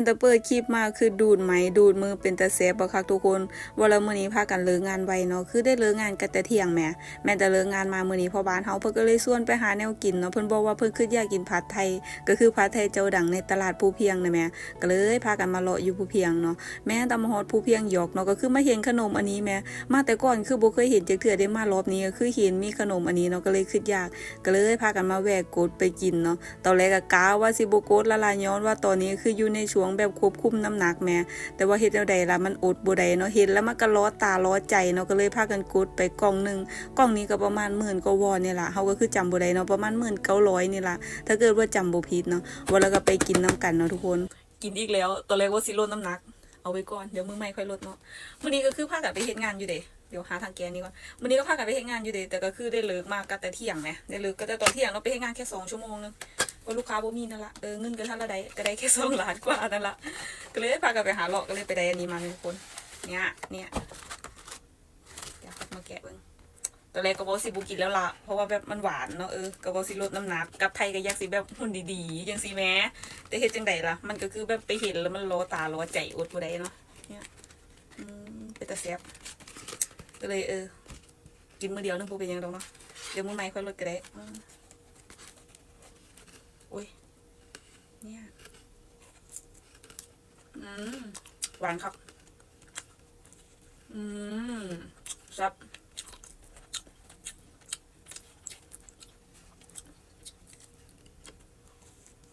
นตะเปิดคลิปมาคือดูดไหมดูดมือเป็นตะแสบบ่คักทุกคนว่าแล้วมื้อนี้พากันเลิกงานไวเนาะคือได้เลิกงานกันแต่เที่ยงแหมแม่แต่เลิกงานมามื้อนี้พอบ้านเฮาเพิ่นก็เลยชวนไปหาแนวกินเนาะเพิ่นบอกว่าเพิ่นคืออยากกินผัดไทย ก็คือผัดไทยเจ้าดังในตลาดภูเพียงนะแม่ก็เลยพากันมาเลาะอยู่ภูเพียงเนาะแม่ตามมาฮอดภูเพียงหยอกเนาะก็คือมาเห็นขนมอันนี้แม่มาแต่ก่อนคือบ่เคยเห็นจักเทื่อได้มารอบนี้ก็คือเห็นมีขนมอันนี้เนาะก็เลยคิดอยากก็เลยพากันมาแวกกดไปกินเนาะตอนแรกก็กาว่าสิบ่กดละลายย้อนว่าตอนนี้คืออยู่ในช่วงแบบควบคุมน้ำหนักแม่แต่ว่าเฮ็ดแนวใดล่ะมันอดบ่ได้เนาะเห็นแล้วมันก็ล้อตาล้อใจเนาะก็เลยพากันกดไปกล่องหนึงกล่องนี้ก็ประมาณหมื่นกว่าวอนนี่ล่ะเฮาก็คือจำบ่ได้เนาะประมาณ1900นี่ล่ะถ้าเกิดว่าจำบ่ผิดเนาะว่าแล้วก็ไปกินน้ำกันเนาะทุกคน กินอีกแล้วตอนแรกว่าสิลดน้ำหนักเอาไว้ก่อนเดี๋ยวมื้อใหม่ค่อยลดเนาะมื้อนี้ก็คือพากันไปเฮ็ดงานอยู่เด้เดี๋ยวหาทางแกนนี้ก่อนมื้อนี้ก็พากันไปเฮ็ดงานอยู่เด้แต่ก็คือได้เลิกมากก็แต่เที่ยงแหมได้เลิกก็แต่ตอนเที่ยงเราไปเฮ็ดงานแค่สองชั่วโมงนึง เพราลูกค้าบ่มีนั่นละเออเงินก็เท่าละใดก็ได้แค่สองล้านกว่านั่นละก็เลยพากันไปหาเลาะก็เลยไปได้อันนี้มาเลยทุกคน เนี่ยเนี่ยเดี๋ยวมาแกะเบิ่งตอนแรกก็บอกสิบุกินแล้วล่ะ เพราะว่าแบบมันหวานเนาะเออก็บอกสิลดน้ำหนักกับไทยก็อยากสิแบบหุ่นดีๆจังสิแม้แต่เฮ็ดจังใดล่ะ มันก็คือแบบไปเห็นแล้วมันล้อตาล้อใจอดบ่ได้เนาะเนี่ยอืมเป็นตาแซ่บก็เลยเออ กินมื้อเดียวนึงบ่เป็นยังดอกเนาะเดี๋ยวมื้อใหม่ค่อยลดก็ได้ อืมโอ้ยเนี่ยอืมหวานครับ อืมซับ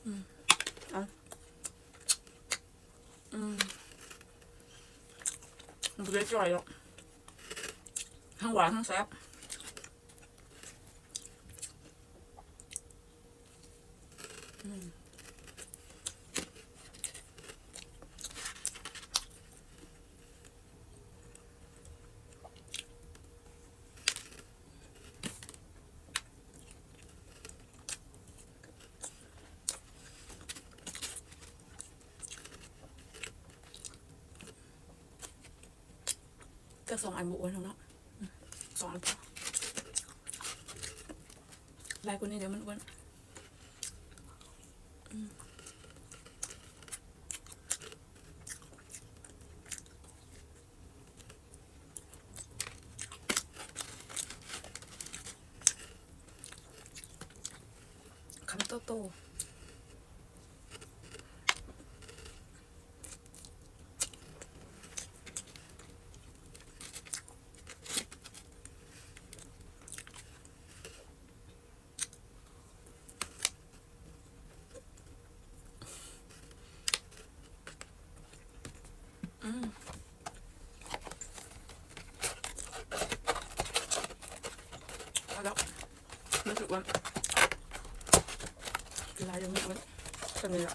อืมเอาอืมมันเปรี้ยวจ่อยหรอกทั้งหวานทั้งแซ่บอืม ก็สองอันบุอ้วนแล้วเนาะสองอันพอลายคนนี้เดี๋ยวมันอ้วนคำโตโต อืมเอาแล้วรู้สึกว่าเวลายังไม่อ้วนตอนนี้ล